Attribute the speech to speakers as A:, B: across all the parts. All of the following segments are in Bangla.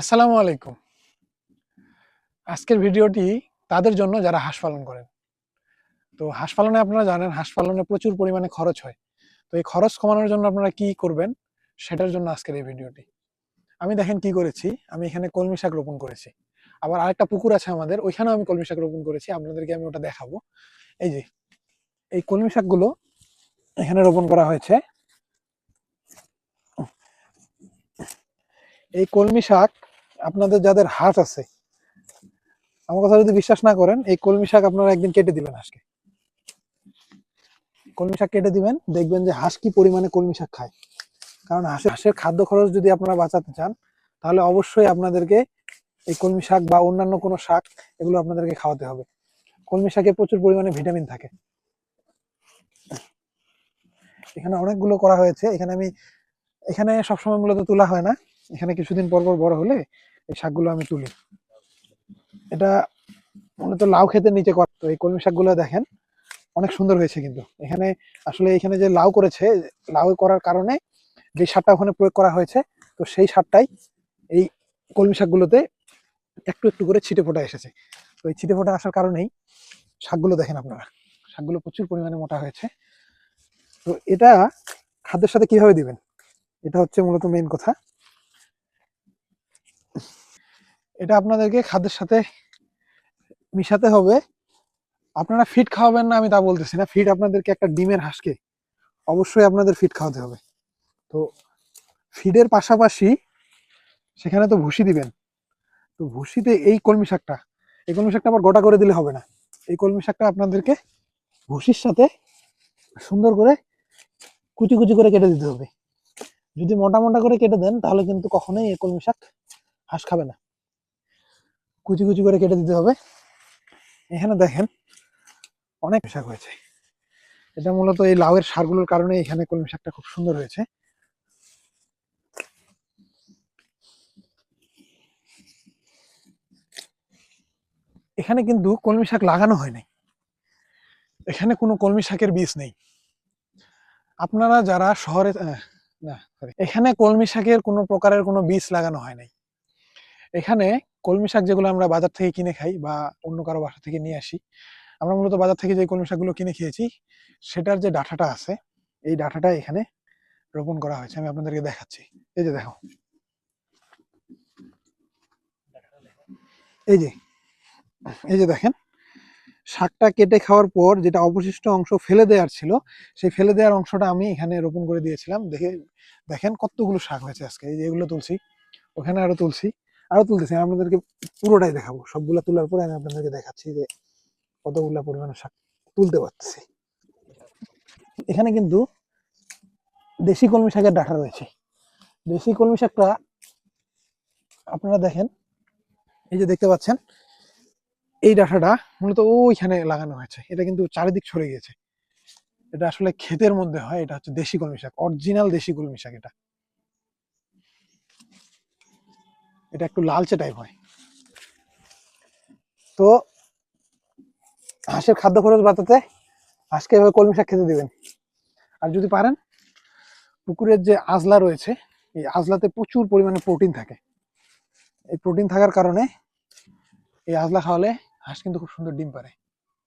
A: আসসালামু আলাইকুম। আজকের ভিডিওটি তাদের জন্য যারা হাঁস পালন করেন। তো হাঁস পালনে আপনারা জানেন, হাঁস পালনে প্রচুর পরিমাণে খরচ হয়। তো এই খরচ কমানোর জন্য আপনারা কি করবেন, সেটার জন্য আজকের এই ভিডিওটি। আমি দেখেন কি করেছি, আমি এখানে কলমি শাক রোপণ করেছি। আবার আরেকটা পুকুর আছে আমাদের, ওইখানেও আমি কলমি শাক রোপণ করেছি, আপনাদেরকে আমি ওটা দেখাবো। এই যে, এই কলমি শাকগুলো এখানে রোপণ করা হয়েছে। এই কলমি শাক আপনাদের যাদের হাঁস আছে, আমার কথা যদি বিশ্বাস না করেন, এই কলমি শাক আপনারা একদিন কেটে দিবেন হাঁসকে। কলমি শাক কেটে দিবেন, দেখবেন যে হাঁস কি পরিমাণে কলমি শাক খায়। কারণ হাঁসের হাঁসের খাদ্য খরচ যদি আপনারা বাঁচাতে চান, তাহলে অবশ্যই আপনাদেরকে এই কলমি শাক বা অন্যান্য কোনো শাক এগুলো আপনাদেরকে খাওয়াতে হবে। কলমি শাকে প্রচুর পরিমাণে ভিটামিন থাকে। এখানে অনেকগুলো করা হয়েছে। এখানে আমি, এখানে সবসময় মূলত তোলা হয় না। এখানে কিছুদিন পর পর বড় হলে এই শাকগুলো আমি তুলি। এটা মূলত লাউ খেতে নিচে করতো এই কলমি শাকগুলো দেখেন, অনেক সুন্দর হয়েছে কিন্তু। এখানে আসলে এখানে যে লাউ করেছে, লাউ করার কারণে যে সারটা ওখানে প্রয়োগ করা হয়েছে, তো সেই সারটাই এই কলমি শাকগুলোতে একটু একটু করে ছিটে ফোটা এসেছে। তো এই ছিটে ফোটা আসার কারণেই শাকগুলো দেখেন আপনারা। শাকগুলো প্রচুর পরিমাণে মোটা হয়েছে। তো এটা খাদ্যের সাথে কীভাবে দিবেন? এটা হচ্ছে মূলত মেইন কথা। এটা আপনাদেরকে খাদ্যের সাথে মিশাতে হবে। আপনারা ফিট খাওয়াবেন না, আমি তা বলতেছি না। ফিট আপনাদেরকে একটা ডিমের হাঁসকে অবশ্যই আপনাদের ফিট খাওয়াতে হবে। তো ফিডের পাশাপাশি সেখানে তো ভুসি দিবেন। তো ভুসিতে এই কলমি শাকটা, এই কলমি শাকটা আবার গোটা করে দিলে হবে না। এই কলমি শাকটা আপনাদেরকে ভুসির সাথে সুন্দর করে কুচি কুচি করে কেটে দিতে হবে। যদি মোটা মোটা করে কেটে দেন, তাহলে কিন্তু কখনোই এই কলমি শাক হাঁস খাবে না। কুচি কুচি করে কেটে দিতে হবে। এখানে দেখেন অনেক শাক হয়েছে। এটা মূলত এই লাউয়ের সারগুলোর কারণে এখানে কলমি শাকটা খুব সুন্দর হয়েছে। এখানে কিন্তু কলমি শাক লাগানো হয় নাই। এখানে কোনো কলমি শাকের বীজ নেই। আপনারা যারা শহরে না এখানে কলমি শাকের কোনো প্রকারের কোনো বীজ লাগানো হয় নাই। এখানে কলমি শাক যেগুলো আমরা বাজার থেকে কিনে খাই বা অন্য কারও বাসা থেকে নিয়ে আসি, আমরা মূলত বাজার থেকে যে কলমি শাকগুলো কিনে খেয়েছি, সেটার যে ডাটাটা আছে, এই ডাটাটা এখানে রোপণ করা হয়েছে। আমি আপনাদেরকে দেখাচ্ছি। এই যে দেখো। এই যে এই যে দেখেন, শাকটা কেটে খাওয়ার পর যেটা অবশিষ্ট অংশ ফেলে দেওয়ার ছিল, সেই ফেলে দেওয়ার অংশটা আমি এখানে রোপণ করে দিয়েছিলাম। দেখে, দেখেন কতগুলো শাক হয়েছে আজকে। এই যে এগুলো তুলছি, ওখানে আরও তুলছি। আরও তুলতেছি আপনাদেরকে পুরোটাই দেখাবো। সবগুলা তোলার পরে আমি আপনাদেরকে দেখাচ্ছি যে কতগুলা পরিমাণে শাক তুলতে পারছি এখানে কিন্তু দেশি কলমি শাকের ডাঁটা রয়েছে। দেশি কলমি শাকটা আপনারা দেখেন, এই যে দেখতে পাচ্ছেন, এই ডাটাটা মূলত ওইখানে লাগানো হয়েছে। এটা কিন্তু চারিদিক ছড়ে গিয়েছে এটা আসলে ক্ষেতের মধ্যে হয়, এটা হচ্ছে দেশি কলমি শাক, অরিজিনাল দেশি কলমি শাক এটা। এটা একটু লালচে টাইপ হয়। তো হাঁসের খাদ্য খরচ বাঁচাতে হাঁসকে এভাবে কলমি শাক খেতে দেবেন। আর যদি পারেন, পুকুরের যে আজলা রয়েছে, এই আজলাতে প্রচুর পরিমাণে প্রোটিন থাকে। এই প্রোটিন থাকার কারণে এই আজলা খাওয়ালে হাঁস কিন্তু খুব সুন্দর ডিম পারে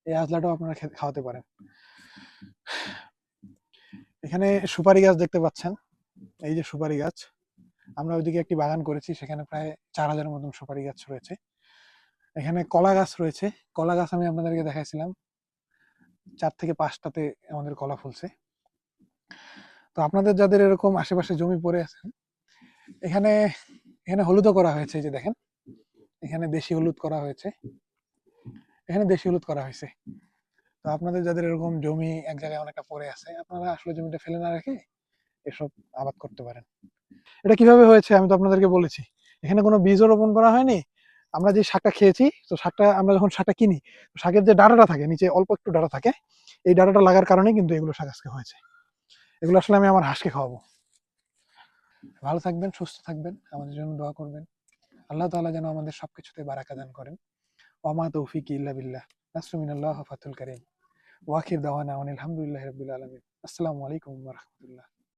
A: এই আজলাটাও আপনারা খাওয়াতে পারেন। এখানে সুপারি গাছ দেখতে পাচ্ছেন। এই যে সুপারি গাছ আমরা ওইদিকে একটি বাগান করেছি, সেখানে প্রায় চার হাজারের মতন সুপারি গাছ রয়েছে। এখানে কলা গাছ রয়েছে। কলা গাছ আমি আপনাদেরকে দেখাইছিলাম। চার থেকে পাঁচটাতে আমাদের কলা ফুলছে। তো আপনাদের যাদের এরকম আশেপাশে জমি পড়ে আছে এখানে এখানে হলুদও করা হয়েছে যে দেখেন। এখানে দেশি হলুদ করা হয়েছে। এখানে দেশি হলুদ করা হয়েছে। তো আপনাদের যাদের এরকম জমি এক জায়গায় অনেকটা পড়ে আছে, আপনারা আসলে জমিটা ফেলে না রেখে এসব আবাদ করতে পারেন। এটা কীভাবে হয়েছে আমি তো আপনাদেরকে বলেছি। এখানে কোনো বীজও রোপণ করা হয়নি। আমরা যে শাকটা খেয়েছি, তো শাকটা আমরা যখন শাকটা কিনি শাকের যে ডাঁটাটা থাকে, নিচে অল্প একটু ডাঁটা থাকে, এই ডাঁটাটা লাগার কারণেই কিন্তু এগুলো শাক আজকে হয়েছে। এগুলো আসলে আমি আমার হাঁসকে খাওয়াবো। ভালো থাকবেন, সুস্থ থাকবেন, আমাদের জন্য দোয়া করবেন। আল্লাহ তাআলা যেন আমাদের সবকিছুতে বারাকা দান করেন। ওমা তৌফিক ইল্লা বিল্লাহ। নাসরুমিনাল্লাহ ফাতুল করিম। ওয়াখির দাওয়ানা আলহামদুলিল্লাহ রাব্বিল আলামিন। আসসালামু আলাইকুম রাহমাতুল্লাহ।